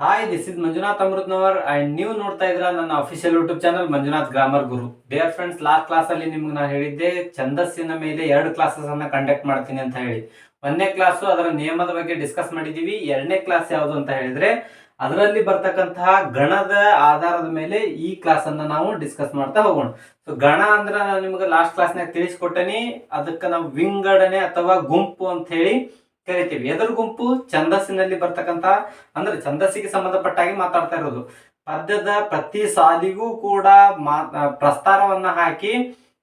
Hi this is Manjunath Amrutnavar and ನೀವು ನೋಡ್ತಾ ಇದ್ರ ನನ್ನ official YouTube channel Manjunath grammar Guru dear friends last class ಅಲ್ಲಿ ನಿಮ್ಗೆ ನಾನು ಹೇಳಿದ್ದೆ ಛಂದಸ್ಸಿನ ಮೇಲೆ ಎರಡು ಕ್ಲಾಸಸ್ ಅನ್ನ ಕಂಡಕ್ಟ್ ಮಾಡ್ತೀನಿ ಅಂತ ಹೇಳಿ. ಒಂದನೇ ಕ್ಲಾಸು ಅದರ ನಿಯಮದ ಬಗ್ಗೆ ಡಿಸ್ಕಸ್ ಮಾಡಿದೀವಿ. ಎರಡನೇ ಕ್ಲಾಸ್ ಯಾವುದು ಅಂತ ಹೇಳಿದ್ರೆ ಅದರಲ್ಲಿ ಬರ್ತಕ್ಕಂತಹ ಗಣದ ಆಧಾರದ ಮೇಲೆ ಈ ಕ್ಲಾಸ್ ಅನ್ನ ನಾವು ಡಿಸ್ಕಸ್ ಮಾಡ್ತಾ ಹೋಗೋಣ. ಸೊ ಗಣ ಅಂದ್ರೆ ನಿಮ್ಗೆ ಲಾಸ್ಟ್ ಕ್ಲಾಸ್ನಾಗ ತಿಳಿಸ್ಕೊಟ್ಟೇನಿ. ಅದಕ್ಕೆ ನಾವು ವಿಂಗಡಣೆ ಅಥವಾ ಗುಂಪು ಅಂತ ಹೇಳಿ ಕರಿತೀವಿ. ಎದುರು ಗುಂಪು ಛಂದಸ್ಸಿನಲ್ಲಿ ಬರ್ತಕ್ಕಂತ ಅಂದ್ರೆ ಛಂದಸ್ಸಿಗೆ ಸಂಬಂಧಪಟ್ಟಾಗಿ ಮಾತಾಡ್ತಾ ಇರೋದು. ಪದ್ಯದ ಪ್ರತಿ ಸಾಲಿಗೂ ಕೂಡ ಪ್ರಸ್ತಾರವನ್ನ ಹಾಕಿ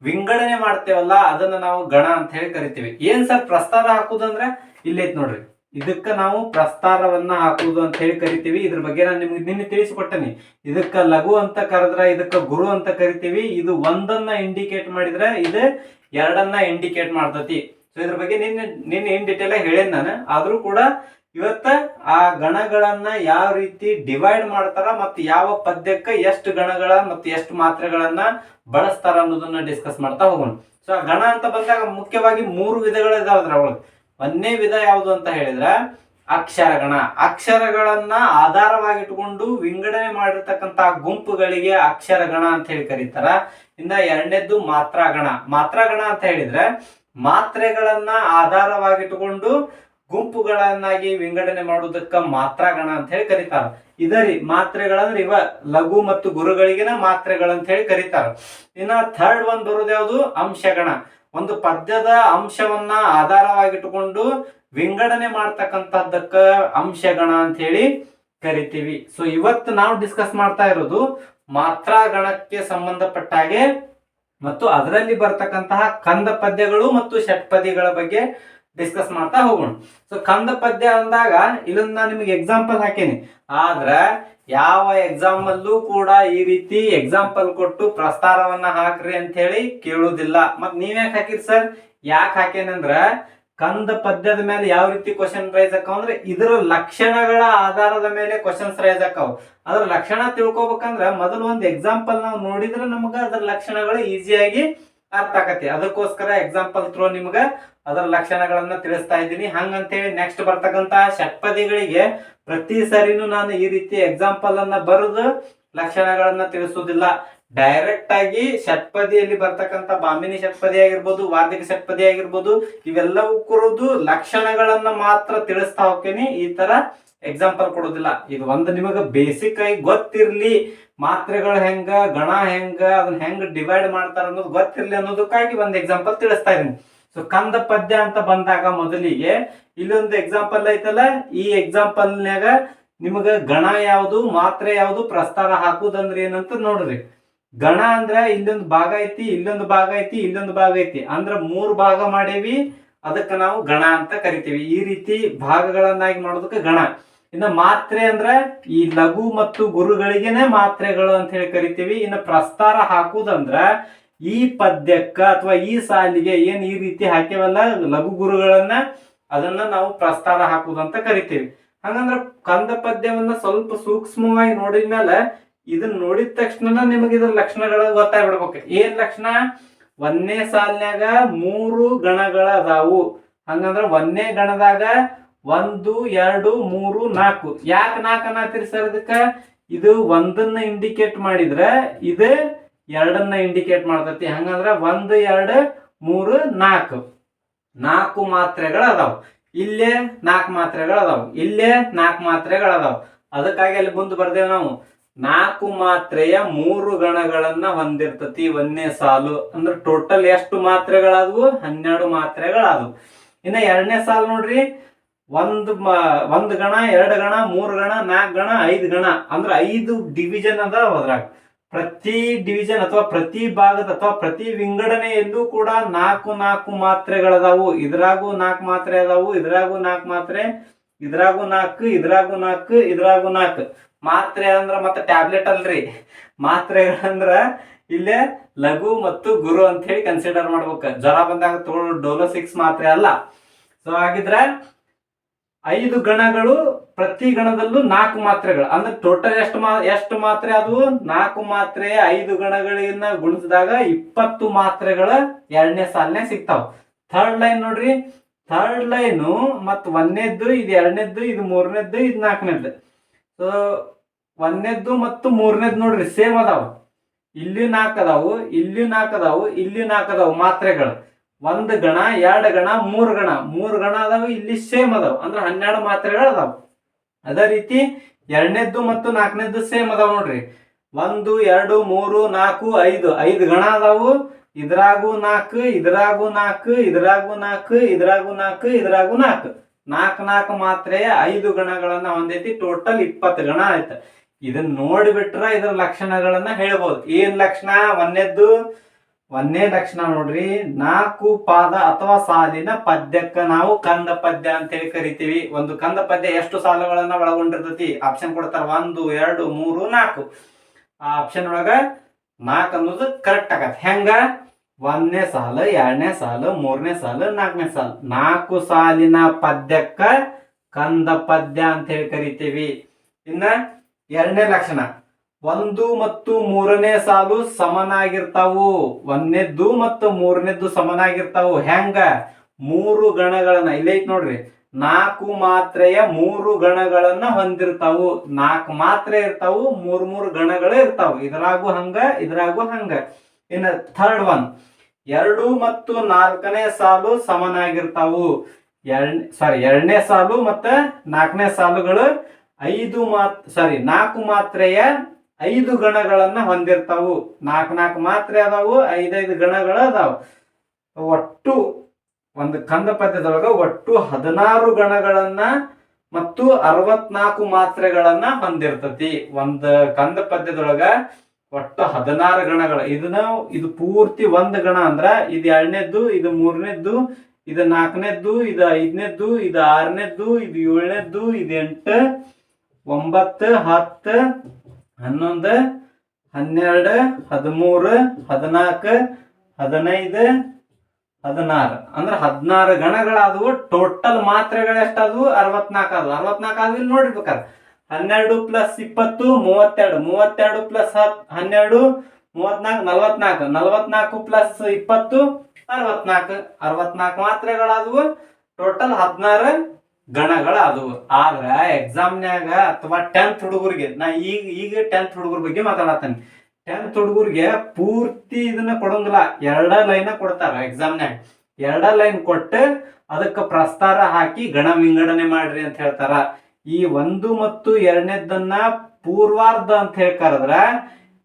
ವಿಂಗಡಣೆ ಮಾಡ್ತೇವಲ್ಲ, ಅದನ್ನ ನಾವು ಗಣ ಅಂತ ಹೇಳಿ ಕರಿತೀವಿ. ಏನ್ ಸರ್ ಪ್ರಸ್ತಾರ ಹಾಕುದಂದ್ರೆ ಇಲ್ಲೈತ್ ನೋಡ್ರಿ. ಇದಕ್ಕ ನಾವು ಪ್ರಸ್ತಾರವನ್ನ ಹಾಕುವುದು ಅಂತ ಹೇಳಿ ಕರಿತೀವಿ. ಇದ್ರ ಬಗ್ಗೆ ನಾನು ನಿಮ್ಗೆ ನಿನ್ನೆ ತಿಳಿಸಿಕೊಟ್ಟನಿ. ಇದಕ್ಕ ಲಘು ಅಂತ ಕರೆದ್ರ, ಇದಕ್ಕ ಗುರು ಅಂತ ಕರಿತೀವಿ. ಇದು ಒಂದನ್ನ ಇಂಡಿಕೇಟ್ ಮಾಡಿದ್ರೆ, ಇದು ಎರಡನ್ನ ಇಂಡಿಕೇಟ್ ಮಾಡ್ತತಿ. ಸೊ ಇದ್ರ ಬಗ್ಗೆ ನಿನ್ನೆ ನಿನ್ನೆ ಇನ್ ಡಿಟೇಲ್ ಹೇಳೇನ್ ನಾನು. ಆದ್ರೂ ಕೂಡ ಇವತ್ತ ಆ ಗಣಗಳನ್ನ ಯಾವ ರೀತಿ ಡಿವೈಡ್ ಮಾಡ್ತಾರ ಮತ್ತು ಯಾವ ಪದ್ಯಕ್ಕೆ ಎಷ್ಟು ಗಣಗಳ ಮತ್ತು ಎಷ್ಟು ಮಾತ್ರೆಗಳನ್ನ ಬಳಸ್ತಾರ ಅನ್ನೋದನ್ನ ಡಿಸ್ಕಸ್ ಮಾಡ್ತಾ ಹೋಗೋಣ. ಸೊ ಆ ಗಣ ಅಂತ ಬಂದಾಗ ಮುಖ್ಯವಾಗಿ ಮೂರು ವಿಧಗಳು ಇದಾವ ಅದ್ರೊಳಗೆ ಒಂದೇ ವಿಧ ಯಾವುದು ಅಂತ ಹೇಳಿದ್ರೆ ಅಕ್ಷರಗಣ ಅಕ್ಷರಗಳನ್ನ ಆಧಾರವಾಗಿಟ್ಕೊಂಡು ವಿಂಗಡಣೆ ಮಾಡಿರ್ತಕ್ಕಂತ ಗುಂಪುಗಳಿಗೆ ಅಕ್ಷರಗಣ ಅಂತ ಹೇಳಿ ಕರೀತಾರ. ಇನ್ನ ಎರಡನೇದ್ದು ಮಾತ್ರಾಗಣ ಮಾತ್ರಾಗಣ ಅಂತ ಹೇಳಿದ್ರೆ ಮಾತ್ರೆಗಳನ್ನ ಆಧಾರವಾಗಿಟ್ಟುಕೊಂಡು ಗುಂಪುಗಳನ್ನಾಗಿ ವಿಂಗಡಣೆ ಮಾಡುವುದಕ್ಕ ಮಾತ್ರಾಗಣ ಅಂತ ಹೇಳಿ ಕರೀತಾರ. ಇದರಿ ಮಾತ್ರೆಗಳಂದ್ರೆ ಇವ ಲಘು ಮತ್ತು ಗುರುಗಳಿಗಿನ ಮಾತ್ರೆಗಳಂತ ಹೇಳಿ ಕರೀತಾರ. ಇನ್ನ ಥರ್ಡ್ ಒಂದ್ ಬರೋದು ಯಾವುದು? ಅಂಶಗಣ. ಒಂದು ಪದ್ಯದ ಅಂಶವನ್ನ ಆಧಾರವಾಗಿಟ್ಟುಕೊಂಡು ವಿಂಗಡಣೆ ಮಾಡ್ತಕ್ಕಂಥದ್ದಕ್ಕ ಅಂಶಗಣ ಅಂತ ಹೇಳಿ ಕರಿತೀವಿ. ಸೊ ಇವತ್ತು ನಾವು ಡಿಸ್ಕಸ್ ಮಾಡ್ತಾ ಇರೋದು ಮಾತ್ರಾಗಣಕ್ಕೆ ಸಂಬಂಧಪಟ್ಟ ಹಾಗೆ ಮತ್ತು ಅದರಲ್ಲಿ ಬರ್ತಕ್ಕಂತಹ ಕಂದ ಪದ್ಯಗಳು ಮತ್ತು ಷಟ್ಪದಿಗಳ ಬಗ್ಗೆ ಡಿಸ್ಕಸ್ ಮಾಡ್ತಾ ಹೋಗೋಣ. ಸೊ ಕಂದ ಪದ್ಯ ಅಂದಾಗ ಇಲ್ಲೊಂದು ನಾನು ನಿಮಗೆ ಎಕ್ಸಾಂಪಲ್ ಹಾಕೇನಿ. ಆದ್ರ ಯಾವ ಎಕ್ಸಾಮಲ್ಲೂ ಕೂಡ ಈ ರೀತಿ ಎಕ್ಸಾಂಪಲ್ ಕೊಟ್ಟು ಪ್ರಸ್ತಾರವನ್ನ ಹಾಕ್ರಿ ಅಂತ ಹೇಳಿ ಕೇಳುವುದಿಲ್ಲ ಮತ್ ನೀವ್ಯಾಕೆ ಹಾಕಿರಿ ಸರ್? ಯಾಕೆ ಹಾಕೇನಂದ್ರ ಕಂದ ಪದ್ಯದ ಮೇಲೆ ಯಾವ ರೀತಿ ಕ್ವಶನ್ ರೈಸ್ ಆಕಾವ ಅಂದ್ರೆ ಇದರ ಲಕ್ಷಣಗಳ ಆಧಾರದ ಮೇಲೆ ಕ್ವಶನ್ಸ್ ರೈಸ್ ಆಕಾವ ಅದ್ರ ಲಕ್ಷಣ ತಿಳ್ಕೊಬೇಕಂದ್ರ ಮೊದಲು ಒಂದು ಎಕ್ಸಾಂಪಲ್ ನಾವು ನೋಡಿದ್ರೆ ನಮಗ ಅದ್ರ ಲಕ್ಷಣಗಳು ಈಸಿಯಾಗಿ ಅರ್ಥ ಆಕತಿ ಅದಕ್ಕೋಸ್ಕರ ಎಕ್ಸಾಂಪಲ್ ಥ್ರೋ ನಿಮ್ಗ ಅದರ ಲಕ್ಷಣಗಳನ್ನ ತಿಳಿಸ್ತಾ ಇದ್ದೀನಿ. ಹಂಗಂತೇಳಿ ನೆಕ್ಸ್ಟ್ ಬರ್ತಕ್ಕಂತ ಷಟ್ಪದಿಗಳಿಗೆ ಪ್ರತಿ ಸರಿನೂ ನಾನು ಈ ರೀತಿ ಎಕ್ಸಾಂಪಲ್ ಅನ್ನ ಬರೆದು ಲಕ್ಷಣಗಳನ್ನ ತಿಳಿಸೋದಿಲ್ಲ ಡೈರೆಕ್ಟ್ ಆಗಿ ಷಟ್ಪದಿಯಲ್ಲಿ ಬರ್ತಕ್ಕಂಥ ಬಾಮಿನಿ ಷಟ್ಪದಿ ಆಗಿರ್ಬೋದು ವಾರ್ಧಿಕ ಷಟ್ಪದಿ ಆಗಿರ್ಬೋದು ಇವೆಲ್ಲವೂ ಕುರಿದು ಲಕ್ಷಣಗಳನ್ನ ಮಾತ್ರ ತಿಳಿಸ್ತಾ ಹೋಗ್ತೇನೆ. ಈ ತರ ಎಕ್ಸಾಂಪಲ್ ಕೊಡೋದಿಲ್ಲ. ಇದು ಒಂದು ನಿಮಗೆ ಬೇಸಿಕ್ ಆಗಿ ಗೊತ್ತಿರ್ಲಿ. ಮಾತ್ರೆಗಳು ಹೆಂಗ, ಗಣ ಹೆಂಗ, ಅದನ್ನ ಹೆಂಗ್ ಡಿವೈಡ್ ಮಾಡ್ತಾರ ಅನ್ನೋದು ಗೊತ್ತಿರ್ಲಿ ಅನ್ನೋದಕ್ಕಾಗಿ ಒಂದು ಎಕ್ಸಾಂಪಲ್ ತಿಳಿಸ್ತಾ ಇದೀನಿ ಸೊ ಕಂದ ಪದ್ಯ ಅಂತ ಬಂದಾಗ ಮೊದಲಿಗೆ ಇಲ್ಲೊಂದು ಎಕ್ಸಾಂಪಲ್ ಐತಲ್ಲ, ಈ ಎಕ್ಸಾಂಪಲ್ನ್ಯಾಗ ನಿಮಗ ಗಣ ಯಾವುದು, ಮಾತ್ರೆ ಯಾವುದು ಪ್ರಸ್ತಾರ ಹಾಕುದಂದ್ರೆ ಏನಂತ ನೋಡ್ರಿ. ಗಣ ಅಂದ್ರ ಇಲ್ಲೊಂದು ಭಾಗ ಐತಿ, ಇಲ್ಲೊಂದು ಭಾಗ ಐತಿ, ಇಲ್ಲೊಂದು ಭಾಗ ಐತಿ. ಅಂದ್ರೆ ಮೂರ್ ಭಾಗ ಮಾಡೇವಿ, ಅದಕ್ಕೆ ನಾವು ಗಣ ಅಂತ ಕರಿತೀವಿ. ಈ ರೀತಿ ಭಾಗಗಳನ್ನಾಗಿ ಮಾಡೋದಕ್ಕೆ ಗಣ. ಇನ್ನು ಮಾತ್ರೆ ಅಂದ್ರ ಈ ಲಘು ಮತ್ತು ಗುರುಗಳಿಗೆನೆ ಮಾತ್ರೆಗಳು ಅಂತ ಹೇಳಿ ಕರಿತೀವಿ. ಇನ್ನು ಪ್ರಸ್ತಾರ ಹಾಕುದಂದ್ರ ಈ ಪದ್ಯಕ್ಕ ಅಥವಾ ಈ ಸಾಲಿಗೆ ಏನ್ ಈ ರೀತಿ ಹಾಕ್ಯವಲ್ಲ ಲಘು ಗುರುಗಳನ್ನ ಅದನ್ನ ನಾವು ಪ್ರಸ್ತಾರ ಹಾಕುದಂತ ಕರಿತೀವಿ. ಹಂಗಂದ್ರ ಕಂದ ಪದ್ಯವನ್ನ ಸ್ವಲ್ಪ ಸೂಕ್ಷ್ಮವಾಗಿ ನೋಡಿದ್ಮೇಲೆ ಇದನ್ನ ನೋಡಿದ ತಕ್ಷಣ ನಿಮಗೆ ಇದ್ರ ಲಕ್ಷಣಗಳು ಗೊತ್ತಾಗ್ಬಿಡ್ಬೇಕು. ಏನ್ ಲಕ್ಷಣ? ಒಂದನೇ ಸಾಲಿನಾಗ ಮೂರು ಗಣಗಳ ಅದಾವು ಹಂಗಂದ್ರ ಒಂದನೇ ಗಣದಾಗ ಒಂದು, ಎರಡು, ಮೂರು, ನಾಲ್ಕು. ಯಾಕೆ ನಾಲ್ಕು ಅನ್ನತ್ತೀರಿ ಸರ್ ಇದಕ್ಕ? ಇದು ಒಂದನ್ನ ಇಂಡಿಕೇಟ್ ಮಾಡಿದ್ರೆ ಇದು ಎರಡನ್ನ ಇಂಡಿಕೇಟ್ ಮಾಡ್ತತಿ. ಹಂಗಂದ್ರ ಒಂದು, ಎರಡು, ಮೂರು, ನಾಲ್ಕು. ನಾಲ್ಕು ಮಾತ್ರೆಗಳು ಅದಾವ ಇಲ್ಲೇ ನಾಲ್ಕು ಮಾತ್ರೆಗಳು ಅದಾವ ಇಲ್ಲೇ ನಾಲ್ಕು ಮಾತ್ರೆಗಳು ಅದಾವ ಅದಕ್ಕಾಗಿ ಅಲ್ಲಿ ಮುಂದೆ ಬರ್ದೇವ್ ನಾವು. ನಾಲ್ಕು ಮಾತ್ರೆಯ ಮೂರು ಗಣಗಳನ್ನ ಹೊಂದಿರ್ತತಿ, ಒಂದನೇ ಸಾಲು. ಅಂದ್ರೆ ಟೋಟಲ್ ಎಷ್ಟು ಮಾತ್ರೆಗಳಾದವು? ಹನ್ನೆರಡು ಮಾತ್ರೆಗಳಾದವು. ಇನ್ನ ಎರಡನೇ ಸಾಲು ನೋಡ್ರಿ, ಒಂದು ಒಂದ್ ಗಣ, ಎರಡು ಗಣ, ಮೂರು ಗಣ, ನಾಲ್ಕು ಗಣ, ಐದು ಗಣ. ಅಂದ್ರೆ ಐದು ಡಿವಿಜನ್ ಅದಾವ ಅದ್ರಾಗ. ಪ್ರತಿ ಡಿವಿಜನ್ ಅಥವಾ ಪ್ರತಿ ಭಾಗದ ಅಥವಾ ಪ್ರತಿ ವಿಂಗಡಣೆಯಲ್ಲೂ ಕೂಡ ನಾಲ್ಕು ನಾಲ್ಕು ಮಾತ್ರೆಗಳದಾವು. ಇದ್ರಾಗೂ ನಾಲ್ಕು ಮಾತ್ರೆ ಅದಾವು, ಇದ್ರಾಗೂ ನಾಲ್ಕು ಮಾತ್ರೆ. ಇದ್ರಾಗೂ ನಾಲ್ಕು ಇದ್ರಾಗೂ ನಾಲ್ಕು ಇದ್ರಾಗೂ ನಾಲ್ಕು. ಮಾತ್ರೆ ಅಂದ್ರ ಮತ್ತೆ ಟ್ಯಾಬ್ಲೆಟ್ ಅಲ್ರಿ. ಮಾತ್ರೆಗಳಂದ್ರ ಇಲ್ಲೇ ಲಘು ಮತ್ತು ಗುರು ಅಂತ ಹೇಳಿ ಕನ್ಸಿಡರ್ ಮಾಡ್ಬೇಕು. ಜ್ವರ ಬಂದಾಗ ತೋಳು ಡೋಲೋ ಸಿಕ್ಸ್ ಮಾತ್ರೆ ಅಲ್ಲ. ಸೊ ಹಾಗಿದ್ರೆ ಐದು ಗಣಗಳು ಪ್ರತಿ ಗಣದಲ್ಲೂ ನಾಲ್ಕು ಮಾತ್ರೆಗಳು. ಅಂದ್ರೆ ಟೋಟಲ್ ಎಷ್ಟು ಮಾ, ಎಷ್ಟು ಮಾತ್ರೆ ಅದು? ನಾಲ್ಕು ಮಾತ್ರೆ, ಐದು ಗಣಗಳನ್ನ ಗುಣಿಸಿದಾಗ ಇಪ್ಪತ್ತು ಮಾತ್ರೆಗಳ ಎರಡನೇ ಸಾಲನೇ ಸಿಗ್ತಾವ. ಥರ್ಡ್ ಲೈನ್ ನೋಡ್ರಿ. ಥರ್ಡ್ ಲೈನು ಮತ್ತು ಒಂದನೇದ್ದು, ಇದು ಎರಡನೇದ್ದು, ಇದು ಮೂರನೇದ್ದು, ಇದು ನಾಲ್ಕನೇದ್ದು. ಸೊ ಒಂದನೇದ್ದು ಮತ್ತು ಮೂರನೇದ್ದು ನೋಡ್ರಿ ಸೇಮ್ ಅದಾವ. ಇಲ್ಲಿ ನಾಲ್ಕು ಅದಾವು ಇಲ್ಲಿ ನಾಲ್ಕು ಅದಾವು ಇಲ್ಲಿ ನಾಲ್ಕು ಅದಾವು ಮಾತ್ರೆಗಳು. ಒಂದು ಗಣ, ಎರಡು ಗಣ, ಮೂರು ಗಣ. ಮೂರು ಗಣ ಅದಾವು, ಇಲ್ಲಿ ಸೇಮ್ ಅದಾವ. ಅಂದ್ರೆ ಹನ್ನೆರಡು ಮಾತ್ರೆಗಳು ಅದಾವ. ಅದೇ ರೀತಿ ಎರಡನೇದ್ದು ಮತ್ತು ನಾಲ್ಕನೇದ್ದು ಸೇಮ್ ಅದಾವ ನೋಡ್ರಿ. ಒಂದು, ಎರಡು, ಮೂರು, ನಾಲ್ಕು, ಐದು. ಐದು ಗಣ ಅದಾವು. ಇದ್ರಾಗು ನಾಲ್ಕು, ಇದ್ರಾಗೂ ನಾಲ್ಕು ಇದ್ರಾಗೂ ನಾಲ್ಕು ಇದ್ರಾಗೂ ನಾಲ್ಕು ಇದ್ರಾಗೂ ನಾಲ್ಕು. ನಾಲ್ಕು ನಾಲ್ಕು ಮಾತ್ರೆ ಐದು ಗಣಗಳನ್ನ ಹೊಂದೈತಿ ಟೋಟಲ್ ಇಪ್ಪತ್ತು ಗಣ ಆಯ್ತು. ಇದನ್ನ ನೋಡಿಬಿಟ್ರ ಇದ್ರ ಲಕ್ಷಣಗಳನ್ನ ಹೇಳ್ಬೋದು. ಏನ್ ಲಕ್ಷಣ? ಒಂದೇದ್ದು, ಒಂದೇ ಲಕ್ಷಣ ನೋಡ್ರಿ. ನಾಲ್ಕು ಪಾದ ಅಥವಾ ಸಾಲಿನ ಪದ್ಯಕ್ಕ ನಾವು ಕಂದ ಪದ್ಯ ಅಂತ ಹೇಳಿ ಕರಿತೀವಿ. ಒಂದು ಕಂದ ಪದ್ಯ ಎಷ್ಟು ಸಾಲುಗಳನ್ನ ಒಳಗೊಂಡಿರ್ತತಿ? ಆಪ್ಷನ್ ಕೊಡ್ತಾರ ಒಂದು, ಎರಡು, ಮೂರು, ನಾಲ್ಕು. ಆ ಆಪ್ಷನ್ ಒಳಗ ನಾಲ್ಕು ಅನ್ನೋದು ಕರೆಕ್ಟ್ ಆಗತ್ತೆ. ಹೆಂಗ? ಒಂದನೇ ಸಾಲು, ಎರಡನೇ ಸಾಲು, ಮೂರನೇ ಸಾಲ, ನಾಲ್ಕನೇ ಸಾಲ. ನಾಲ್ಕು ಸಾಲಿನ ಪದ್ಯಕ್ಕ ಕಂದ ಪದ್ಯ ಅಂತ ಹೇಳಿ ಕರಿತೀವಿ. ಇನ್ನ ಎರಡನೇ ಲಕ್ಷಣ. ಒಂದು ಮತ್ತು ಮೂರನೇ ಸಾಲು ಸಮನಾಗಿರ್ತಾವು. ಒಂದನೇದ್ದು ಮತ್ತು ಮೂರನೇದ್ದು ಸಮನಾಗಿರ್ತಾವು. ಹೆಂಗ? ಮೂರು ಗಣಗಳನ್ನ. ಇಲ್ಲೈತ್ ನೋಡ್ರಿ. ನಾಲ್ಕು ಮಾತ್ರೆಯ ಮೂರು ಗಣಗಳನ್ನ ಹೊಂದಿರ್ತಾವು. ನಾಲ್ಕು ಮಾತ್ರೆ ಇರ್ತಾವು, ಮೂರ್ ಮೂರು ಗಣಗಳು ಇರ್ತಾವು. ಇದ್ರಾಗು ಹಂಗ ಇದ್ರಾಗು ಹಂಗ. ಇನ್ನ ಥರ್ಡ್ ಒನ್ ಎರಡು ಮತ್ತು ನಾಲ್ಕನೇ ಸಾಲು ಸಮನಾಗಿರ್ತಾವು. ಎರಡ್ ಸಾರಿ ಎರಡನೇ ಸಾಲು ಮತ್ತ ನಾಲ್ಕನೇ ಸಾಲುಗಳು ಐದು ಮಾತ್ ಸಾರಿ ನಾಲ್ಕು ಮಾತ್ರೆಯ ಐದು ಗಣಗಳನ್ನ ಹೊಂದಿರ್ತಾವು. ನಾಲ್ಕು ನಾಲ್ಕು ಮಾತ್ರೆ ಅದಾವು, ಐದೈದು ಗಣಗಳು ಅದಾವು. ಒಟ್ಟು ಒಂದು ಕಂದ ಪದ್ಯದೊಳಗ ಒಟ್ಟು ಹದಿನಾರು ಗಣಗಳನ್ನ ಮತ್ತು ಅರವತ್ನಾಲ್ಕು ಮಾತ್ರೆಗಳನ್ನ ಹೊಂದಿರ್ತತಿ ಒಂದು ಕಂದ ಪದ್ಯದೊಳಗ ಒಟ್ಟು ಹದಿನಾರು ಗಣಗಳ. ಇದನ್ನ ಇದು ಪೂರ್ತಿ ಒಂದು ಗಣ ಅಂದ್ರ ಇದು ಎರಡನೇದ್ದು, ಇದು ಮೂರನೇದ್ದು, ಇದು ನಾಲ್ಕನೇದ್ದು, ಇದು ಐದನೇದ್ದು, ಇದು ಆರನೇದ್ದು, ಇದು ಏಳನೇದ್ದು, ಇದು ಎಂಟು, ಒಂಬತ್ತು, ಹತ್ತು, ಹನ್ನೊಂದು, ಹನ್ನೆರಡು, ಹದಿಮೂರು, ಹದಿನಾಲ್ಕು, ಹದಿನೈದು ಹದಿನಾರು. ಅಂದ್ರೆ ಹದಿನಾರು ಗಣಗಳಾದವು ಟೋಟಲ್ ಮಾತ್ರೆಗಳು ಎಷ್ಟಾದವು? ಅರವತ್ನಾಲ್ಕು ಆದವು ಅರವತ್ನಾಲ್ಕು ಆದ್ವಿ ಇಲ್ಲಿ ನೋಡಿರ್ಬೇಕಾರೆ ಹನ್ನೆರಡು ಪ್ಲಸ್ ಇಪ್ಪತ್ತು, ಮೂವತ್ತೆರಡು. ಮೂವತ್ತೆರಡು ಪ್ಲಸ್ ಹತ್, ಹನ್ನೆರಡು, ಮೂವತ್ನಾಲ್ಕು, ನಲವತ್ನಾಲ್ಕು. ನಲವತ್ನಾಲ್ಕು ಪ್ಲಸ್ ಇಪ್ಪತ್ತು, ಅರವತ್ನಾಲ್ಕು. ಅರವತ್ನಾಲ್ಕು ಮಾತ್ರೆಗಳಾದವು ಟೋಟಲ್ ಹದಿನಾರು ಗಣಗಳಾದವು. ಆದ್ರ ಎಕ್ಸಾಮ್ನ್ಯಾಗ ಅಥವಾ ಟೆಂತ್ ಹುಡುಗರಿಗೆ, ನಾ ಈಗ ಈಗ ಟೆಂತ್ ಹುಡುಗರ ಬಗ್ಗೆ ಮಾತಾಡತ್ತೇನೆ. ಟೆಂತ್ ಹುಡುಗರಿಗೆ ಪೂರ್ತಿ ಇದನ್ನ ಕೊಡಂಗಿಲ್ಲ. ಎರಡ ಲೈನ್ ಕೊಡ್ತಾರ ಎಕ್ಸಾಮ್ನ್ಯಾಗ ಎರಡ ಲೈನ್ ಕೊಟ್ಟು ಅದಕ್ಕೆ ಪ್ರಸ್ತಾರ ಹಾಕಿ ಗಣ ವಿಂಗಡಣೆ ಮಾಡ್ರಿ ಅಂತ ಹೇಳ್ತಾರ. ಈ ಒಂದು ಮತ್ತು ಎರಡನೇದನ್ನ ಪೂರ್ವಾರ್ಧ ಅಂತ ಹೇಳಿ ಕರೆದ್ರ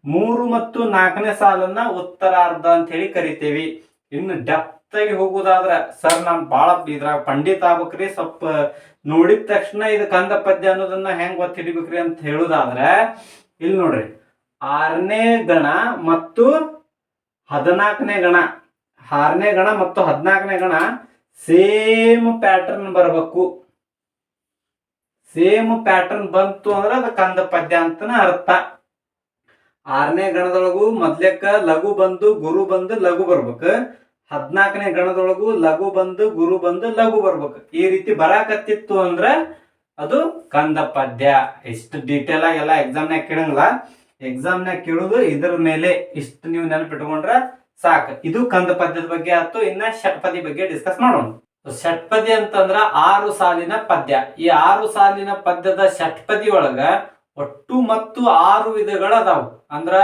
ಮೂರು ಮತ್ತು ನಾಲ್ಕನೇ ಸಾಲನ್ನ ಉತ್ತರಾರ್ಧ ಅಂತ ಹೇಳಿ ಕರಿತೇವಿ. ಇನ್ನು ಡೆಪ್ತ್ ಆಗಿ ಹೋಗುದಾದ್ರ ಸರ್ ನಾನ್ ಬಾಳ ಇದ್ರಾಗ ಪಂಡಿತ ಆಗ್ಬೇಕ್ರಿ. ಸ್ವಲ್ಪ ನೋಡಿದ ತಕ್ಷಣ ಇದು ಕಂದ ಪದ್ಯ ಅನ್ನೋದನ್ನ ಹೆಂಗ್ ಗೊತ್ತಿಡಿಬೇಕ್ರಿ ಅಂತ ಹೇಳುದಾದ್ರ, ಇಲ್ಲಿ ನೋಡ್ರಿ. ಆರನೇ ಗಣ ಮತ್ತು ಹದಿನಾಲ್ಕನೇ ಗಣ. ಆರನೇ ಗಣ ಮತ್ತು ಹದಿನಾಲ್ಕನೇ ಗಣ ಸೇಮ್ ಪ್ಯಾಟರ್ನ್ ಬರಬೇಕು. ಸೇಮ್ ಪ್ಯಾಟರ್ನ್ ಬಂತು ಅಂದ್ರೆ ಅದು ಕಂದ ಪದ್ಯ ಅಂತನ ಅರ್ಥ. ಆರನೇ ಗಣದೊಳಗು ಮೊದ್ಲೆಕ್ಕ ಲಘು ಬಂದು ಗುರು ಬಂದು ಲಘು ಬರ್ಬೇಕು. ಹದಿನಾಲ್ಕನೇ ಗಣದೊಳಗು ಲಘು ಬಂದು ಗುರು ಬಂದು ಲಘು ಬರ್ಬೇಕು. ಈ ರೀತಿ ಬರಾಕತ್ತಿತ್ತು ಅಂದ್ರೆ ಅದು ಕಂದ ಪದ್ಯ. ಇಷ್ಟು ಡೀಟೇಲ್ ಆಗಿ ಎಲ್ಲ ಎಕ್ಸಾಮ್ನಾಗ ಕೇಳಂಗಿಲ್ಲ. ಎಕ್ಸಾಮ್ನಾಗ ಕೇಳುದು ಇದ್ರ ಮೇಲೆ ಇಷ್ಟು ನೀವು ನೆನಪಿಟ್ಕೊಂಡ್ರ ಸಾಕು. ಇದು ಕಂದ ಪದ್ಯದ ಬಗ್ಗೆ ಆಯ್ತು, ಇನ್ನ ಷಟ್ಪದಿ ಬಗ್ಗೆ ಡಿಸ್ಕಸ್ ಮಾಡೋಣ. ಷಟ್ಪದಿ ಅಂತಂದ್ರ ಆರು ಸಾಲಿನ ಪದ್ಯ. ಈ ಆರು ಸಾಲಿನ ಪದ್ಯದ ಷಟ್ಪದಿ ಒಳಗ ಒಟ್ಟು ಮತ್ತು ಆರು ವಿಧಗಳು ಅದಾವು. ಅಂದ್ರ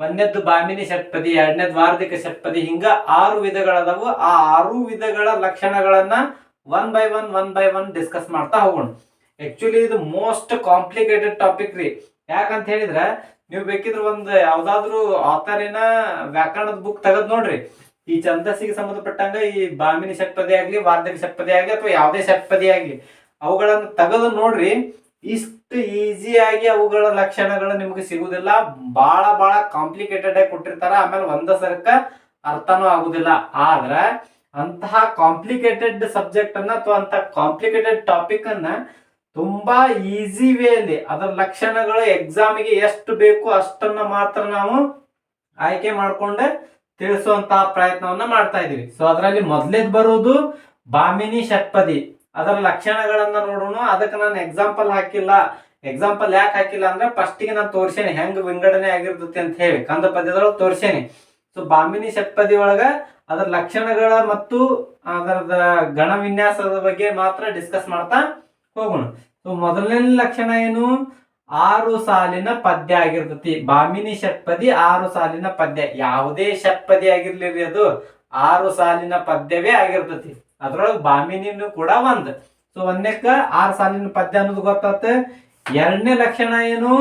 ಒಂದನೇದ್ದು ಬಾಮಿನಿ ಷಟ್ಪದಿ ಎರಡನೇದ್ ವಾರ್ಧಿಕ ಷಟ್ಪದಿ ಹಿಂಗ ಆರು ವಿಧಗಳದಾವು. ಆ ಆರು ವಿಧಗಳ ಲಕ್ಷಣಗಳನ್ನ one by one one by one discuss ಮಾಡ್ತಾ ಹೋಗೋಣ. ಆಕ್ಚುಲಿ ಇದು ಮೋಸ್ಟ್ ಕಾಂಪ್ಲಿಕೇಟೆಡ್ ಟಾಪಿಕ್ ರೀ. ಯಾಕಂತ ಹೇಳಿದ್ರೆ, ನೀವು ಬೇಕಿದ್ರೆ ಒಂದು ಯಾವ್ದಾದ್ರು ಆತರಿನ ವ್ಯಾಕರಣದ ಬುಕ್ ತೆಗೆದ್ ನೋಡ್ರಿ. ಈ ಛಂದಸ್ಸಿಗೆ ಸಂಬಂಧಪಟ್ಟಂಗ ಈ ಬಾಮಿನಿ ಷಟ್ಪದಿ ಆಗ್ಲಿ, ವಾರ್ಧಿಕ ಷಟ್ಪದಿ ಆಗ್ಲಿ, ಅಥವಾ ಯಾವುದೇ ಷಟ್ಪದಿ ಆಗ್ಲಿ, ಅವುಗಳನ್ನು ತೆಗೆದು ನೋಡ್ರಿ, ಇಷ್ಟು ಈಸಿಯಾಗಿ ಅವುಗಳ ಲಕ್ಷಣಗಳು ನಿಮ್ಗೆ ಸಿಗುದಿಲ್ಲ. ಬಹಳ ಬಹಳ ಕಾಂಪ್ಲಿಕೇಟೆಡ್ ಆಗಿ ಕೊಟ್ಟಿರ್ತಾರ. ಆಮೇಲೆ ಒಂದ ಸರ್ಕ ಅರ್ಥನೂ ಆಗುದಿಲ್ಲ. ಆದ್ರ ಅಂತಹ ಕಾಂಪ್ಲಿಕೇಟೆಡ್ ಸಬ್ಜೆಕ್ಟ್ ಅನ್ನ ಅಥವಾ ಅಂತ ಕಾಂಪ್ಲಿಕೇಟೆಡ್ ಟಾಪಿಕ್ ಅನ್ನ ತುಂಬಾ ಈಸಿ ವೇಯಲ್ಲಿ ಅದರ ಲಕ್ಷಣಗಳು ಎಕ್ಸಾಮಿಗೆ ಎಷ್ಟು ಬೇಕು ಅಷ್ಟನ್ನ ಮಾತ್ರ ನಾವು ಆಯ್ಕೆ ಮಾಡ್ಕೊಂಡೆ ತಿಳಿಸುವಂತಹ ಪ್ರಯತ್ನವನ್ನ ಮಾಡ್ತಾ ಇದೀವಿ ಸೊ ಅದರಲ್ಲಿ ಮೊದಲೇದ್ ಬರುವುದು ಬಾಮಿನಿ ಷಟ್ಪದಿ. ಅದರ ಲಕ್ಷಣಗಳನ್ನ ನೋಡೋಣ. ಅದಕ್ಕೆ ನಾನು ಎಕ್ಸಾಂಪಲ್ ಹಾಕಿಲ್ಲ. ಎಕ್ಸಾಂಪಲ್ ಯಾಕೆ ಹಾಕಿಲ್ಲ ಅಂದ್ರೆ ಫಸ್ಟಿಗೆ ನಾನು ತೋರಿಸೇನೆ. ಹೆಂಗ್ ವಿಂಗಡಣೆ ಆಗಿರ್ತೈತಿ ಅಂತ ಹೇಳಿ. ಕಂದ ಪದ್ಯದೊಳಗೆ ತೋರಿಸೇನೆ. ಸೊ ಬಾಮಿನಿ ಷಟ್ಪದಿ ಒಳಗ ಅದರ ಲಕ್ಷಣಗಳ ಮತ್ತು ಅದರದ ಗಣ ವಿನ್ಯಾಸದ ಬಗ್ಗೆ ಮಾತ್ರ ಡಿಸ್ಕಸ್ ಮಾಡ್ತಾ ಹೋಗೋಣ. ಸೊ ಮೊದಲನೇ ಲಕ್ಷಣ ಏನು? ಆರು ಸಾಲಿನ ಪದ್ಯ ಆಗಿರ್ತತಿ. ಬಾಮಿನಿ ಷಟ್ಪದಿ, ಆರು ಸಾಲಿನ ಪದ್ಯ. ಯಾವುದೇ ಷಟ್ಪದಿ ಆಗಿರ್ಲಿರಿ ಅದು. ಆರು ಸಾಲಿನ ಪದ್ಯವೇ ಆಗಿರ್ತತಿ. ಅದ್ರೊಳಗೆ ಬಾಮಿನಿನು ಕೂಡ ಒಂದ್. ಸೊ ಒಂದಕ್ಕ ಆರು ಸಾಲಿನ ಪದ್ಯ ಅನ್ನೋದು ಗೊತ್ತಾತ. ಎರಡನೇ ಲಕ್ಷಣ ಏನು?